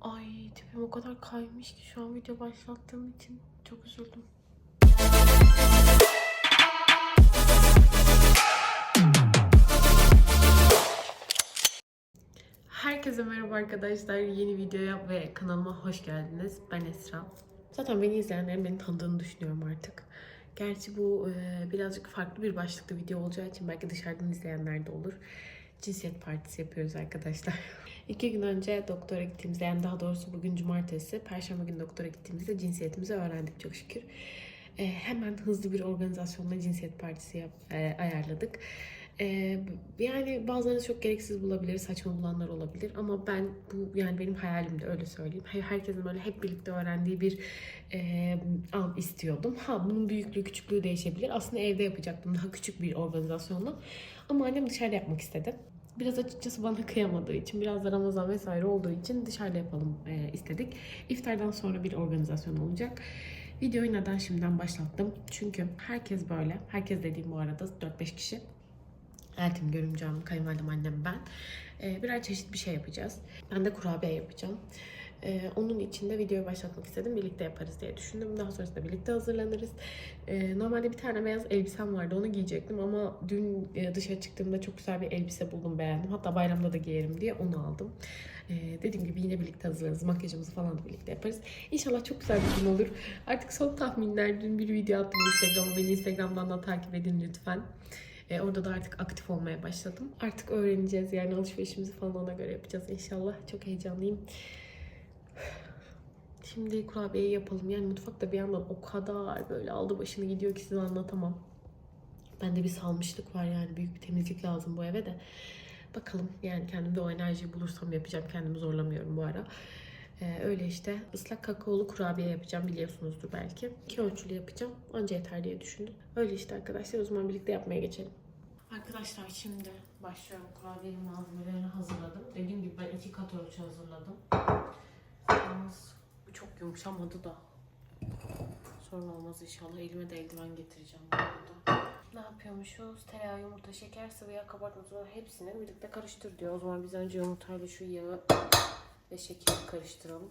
Ay tipim o kadar kaymış ki şu an video başlattığım için çok üzüldüm. Herkese merhaba arkadaşlar. Yeni videoya ve kanalıma hoş geldiniz. Ben Esra. Zaten beni izleyenlerin beni tanıdığını düşünüyorum artık. Gerçi bu e, birazcık farklı bir başlıklı video olacağı için belki dışarıdan izleyenler de olur. Cinsiyet partisi yapıyoruz arkadaşlar. İki gün önce doktora gittiğimizde yani daha doğrusu bugün cumartesi, perşembe günü doktora gittiğimizde cinsiyetimizi öğrendik çok şükür. E, hemen hızlı bir organizasyonla cinsiyet partisi yap, e, ayarladık. E, yani bazıları çok gereksiz bulabilir, saçma bulanlar olabilir ama ben bu yani benim hayalimdi öyle söyleyeyim. Her- Herkesin böyle hep birlikte öğrendiği bir e, an istiyordum. Ha bunun büyüklüğü küçüklüğü değişebilir. Aslında evde yapacaktım daha küçük bir organizasyonla. Ama annem dışarıda yapmak istedi. Biraz açıkçası bana kıyamadığı için, biraz da Ramazan vesaire olduğu için dışarıda yapalım e, istedik. İftardan sonra bir organizasyon olacak. Videoyu neden şimdiden başlattım? Çünkü herkes böyle, herkes dediğim bu arada 4-5 kişi. Eltim, görümcem, kayınvalidem, annem, ben. E, birer çeşit bir şey yapacağız. Ben de kurabiye yapacağım. E, onun için de videoyu başlatmak istedim. Birlikte yaparız diye düşündüm. Daha sonrasında birlikte hazırlanırız. E, normalde bir tane beyaz elbisem vardı. Onu giyecektim ama dün e, dışarı çıktığımda çok güzel bir elbise buldum beğendim. Hatta bayramda da giyerim diye onu aldım. E, dediğim gibi yine birlikte hazırlarız. Makyajımızı falan da birlikte yaparız. İnşallah çok güzel bir gün olur. Artık son tahminler. Dün bir video attım Instagram'a. Beni Instagram'dan da takip edin lütfen. E, orada da artık aktif olmaya başladım. Artık öğreneceğiz yani alışverişimizi falan ona göre yapacağız inşallah. Çok heyecanlıyım. Şimdi kurabiyeyi yapalım. Yani mutfakta bir yandan o kadar böyle aldı başını gidiyor ki size anlatamam. Bende bir salmışlık var yani büyük bir temizlik lazım bu eve de. Bakalım yani kendimde o enerjiyi bulursam yapacağım. Kendimi zorlamıyorum bu ara. Ee, öyle işte ıslak kakaolu kurabiye yapacağım biliyorsunuzdur belki. İki ölçülü yapacağım. Anca yeter diye düşündüm. Öyle işte arkadaşlar o zaman birlikte yapmaya geçelim. Arkadaşlar şimdi başlıyorum. Kurabiye malzemelerini hazırladım. Dediğim gibi ben iki kat ölçü hazırladım. Yalnız bu çok yumuşamadı da. Sorun olmaz inşallah. Elime de eldiven getireceğim bu arada. Ne yapıyormuşuz? Tereyağı, yumurta, şeker, sıvı yağ, kabartma tozu hepsini birlikte karıştır diyor. O zaman biz önce yumurtayla şu yağı ve şekeri karıştıralım.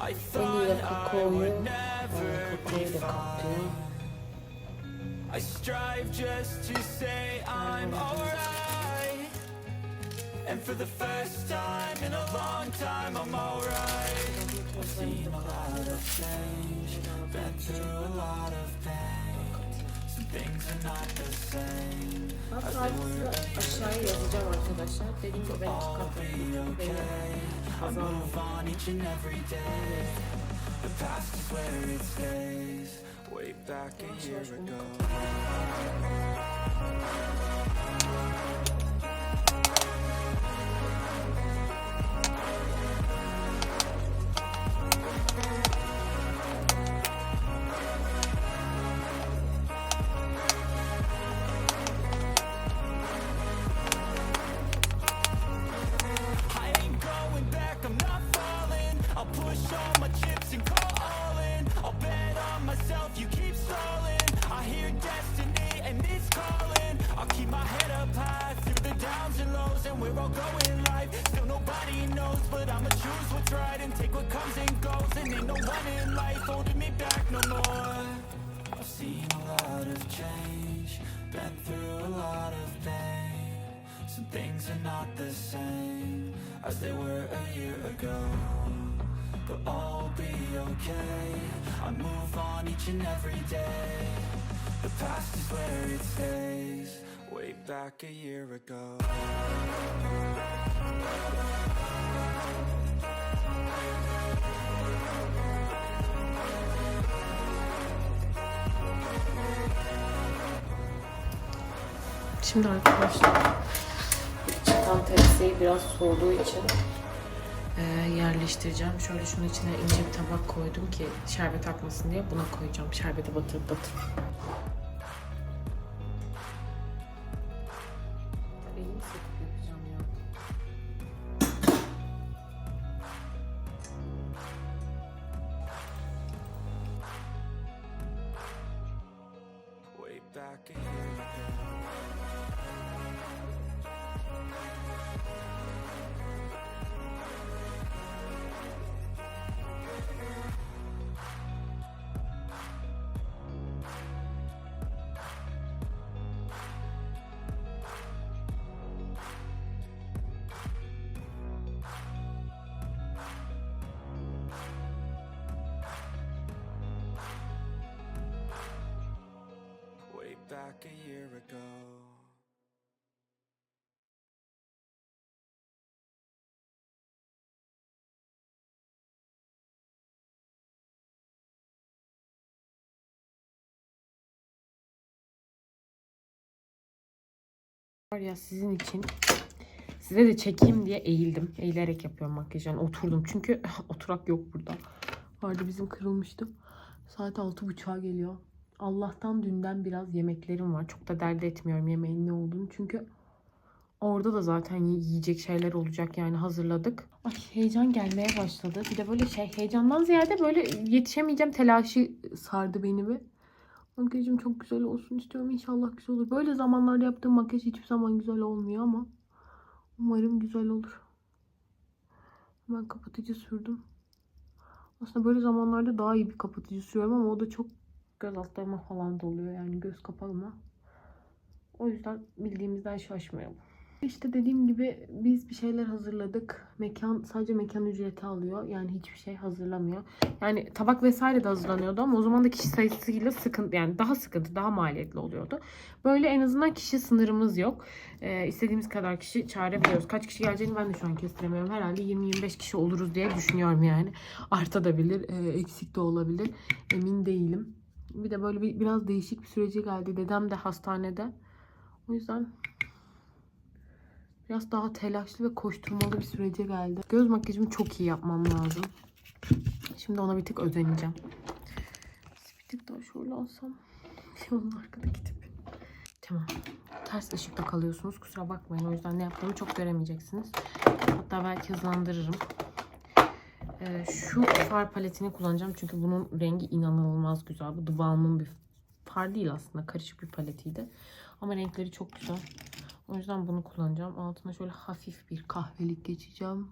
I Vanilya, thought I kakaoyu, would e, never be da. I strive just to say I'm alright. And for the first time in a long time, I'm alright. I've seen a lot of change, been through a lot of pain. Ben tarifini aşağıya yazacağım arkadaşlar. Dediğim gibi ben iki kat yapıyorum. Benim I kazanmam. move on each and every day. The past is where it stays. Way back a year ago. Things are not the same as they were a year ago. But all will be okay. I move on each and every day. The past is where it stays. Way back a year ago. Şimdi arkadaşlar tepsiyi biraz soğuduğu için e, yerleştireceğim. Şöyle şunun içine ince bir tabak koydum ki şerbet akmasın diye buna koyacağım. Şerbeti batırıp batırıp. Back a Back a year ago. Var ya sizin için size de çekeyim diye eğildim. Eğilerek yapıyorum makyajı. Oturdum. Çünkü oturak yok burada. Vardı bizim kırılmıştı. Saat altı buçuğa geliyor. Allah'tan dünden biraz yemeklerim var. Çok da dert etmiyorum yemeğin ne olduğunu. Çünkü orada da zaten yi- yiyecek şeyler olacak yani hazırladık. Ay heyecan gelmeye başladı. Bir de böyle şey heyecandan ziyade böyle yetişemeyeceğim telaşı sardı beni bir. Makyajım çok güzel olsun istiyorum. İnşallah güzel olur. Böyle zamanlarda yaptığım makyaj hiçbir zaman güzel olmuyor ama umarım güzel olur. Ben kapatıcı sürdüm. Aslında böyle zamanlarda daha iyi bir kapatıcı sürüyorum ama o da çok göz altlarıma falan doluyor. Yani göz kapalıma. O yüzden bildiğimizden şaşmayalım. İşte dediğim gibi biz bir şeyler hazırladık. Mekan sadece mekan ücreti alıyor. Yani hiçbir şey hazırlamıyor. Yani tabak vesaire de hazırlanıyordu ama o zaman da kişi sayısıyla sıkıntı yani daha sıkıntı, daha maliyetli oluyordu. Böyle en azından kişi sınırımız yok. Ee, istediğimiz kadar kişi çağırabiliyoruz. Kaç kişi geleceğini ben de şu an kestiremiyorum. Herhalde 20-25 kişi oluruz diye düşünüyorum yani. Artabilir, e, eksik de olabilir. Emin değilim. Bir de böyle bir, biraz değişik bir süreci geldi. Dedem de hastanede. O yüzden biraz daha telaşlı ve koşturmalı bir sürece geldi. Göz makyajımı çok iyi yapmam lazım. Şimdi ona bir tık özeneceğim. Bir tık daha şöyle alsam. Onun arkadaki tip. Tamam. Ters ışıkta kalıyorsunuz. Kusura bakmayın. O yüzden ne yaptığımı çok göremeyeceksiniz. Hatta belki hızlandırırım. Ee, şu far paletini kullanacağım. Çünkü bunun rengi inanılmaz güzel. Bu The Balm'ın bir far değil aslında. Karışık bir paletiydi. Ama renkleri çok güzel. O yüzden bunu kullanacağım. Altına şöyle hafif bir kahvelik geçeceğim.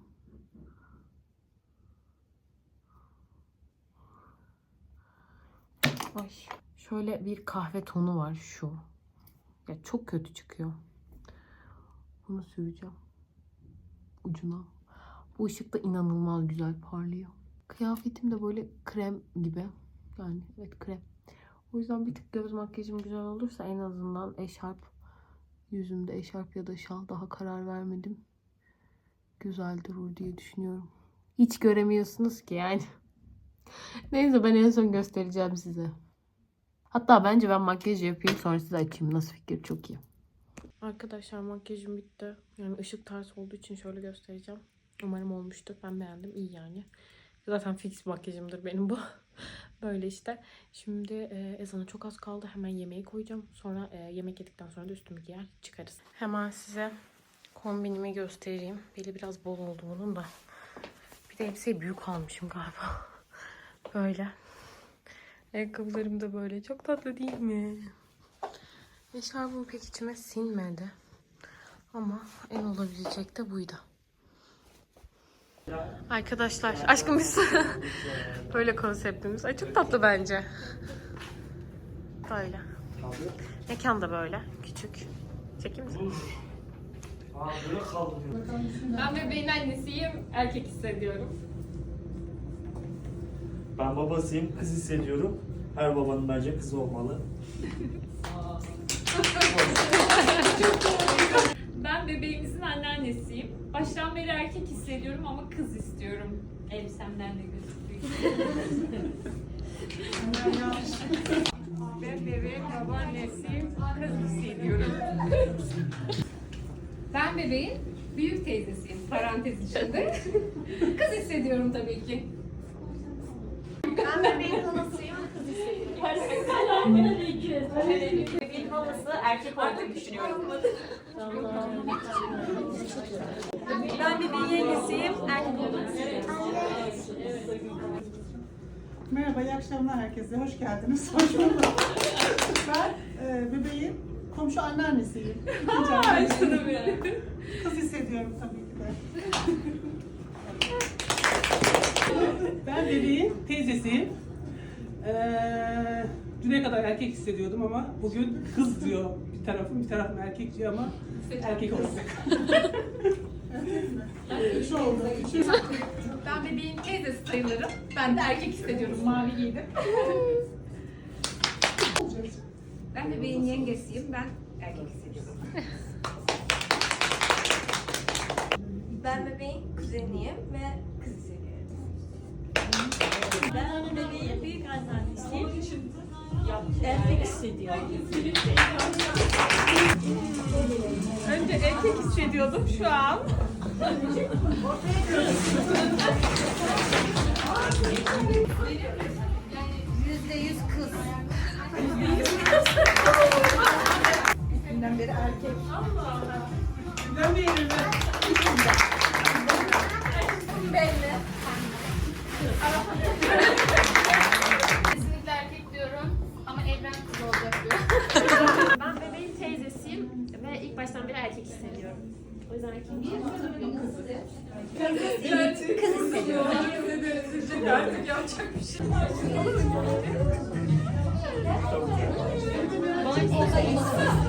Ay. Şöyle bir kahve tonu var şu. Ya çok kötü çıkıyor. Bunu süreceğim. Ucuna. Bu ışık da inanılmaz güzel parlıyor. Kıyafetim de böyle krem gibi. Yani evet krem. O yüzden bir tık göz makyajım güzel olursa en azından eşarp yüzümde eşarp ya da şal daha karar vermedim. Güzel durur diye düşünüyorum. Hiç göremiyorsunuz ki yani. Neyse ben en son göstereceğim size. Hatta bence ben makyaj yapayım sonra size açayım. Nasıl fikir çok iyi. Arkadaşlar makyajım bitti. Yani ışık ters olduğu için şöyle göstereceğim. Umarım olmuştur. Ben beğendim. İyi yani. Zaten fix makyajımdır benim bu. Böyle işte. Şimdi e, ezana çok az kaldı. Hemen yemeği koyacağım. Sonra e, yemek yedikten sonra da üstümü giyer çıkarız. Hemen size kombinimi göstereyim. Beli biraz bol oldu bunun da. Bir de elbiseyi büyük almışım galiba. Böyle. Ayakkabılarım da böyle. Çok tatlı değil mi? Eşarbım pek içime sinmedi. Ama en olabilecek de buydu. Arkadaşlar aşkım biz böyle konseptimiz. Ay çok tatlı bence. Böyle. Mekan da böyle. Küçük. Çekeyim mi? Aa böyle kaldırıyor. Ben bebeğin annesiyim, erkek hissediyorum. Ben babasıyım, kız hissediyorum. Her babanın bence kızı olmalı. Bebeğimizin anneannesiyim. Baştan beri erkek hissediyorum ama kız istiyorum. Elbisemden de gözüküyor. ben bebeğin babaannesiyim, kız hissediyorum. Ben bebeğin büyük teyzesiyim parantez içinde. Kız hissediyorum tabii ki. Ben bebeğin halasıyım, Bebeğin halası erkek olduğunu düşünüyorum. Ben bebeğin yengesiyim, erkek olduğunu düşünüyorum. Merhaba, iyi akşamlar herkese. Hoş geldiniz. Hoş bulduk. ben e, bebeğin komşu anneannesiyim. Kız hissediyorum tabii ki de. Ben bebeğin teyzesiyim. Ee, düne kadar erkek hissediyordum ama bugün kız diyor bir tarafım, bir tarafım erkek diyor ama erkek olacak. Üç oldu. Ben bebeğin teyzesi sayılırım. Ben de erkek hissediyorum mavi giydim. ben bebeğin yengesiyim. Ben erkek hissediyorum. Ben bebeğin kuzeniyim ve. Ben büyük anneannesiyim. Erkek hissediyorum. Önce erkek hissediyordum şu an. Yüzde yüz kız. günden beri erkek. Demeyelim mi? Kesinlikle erkek diyorum ama evren kız olacak. Ben bebeğin teyzesiyim ve ilk baştan beri erkek hissediyorum. O yüzden erkek Bana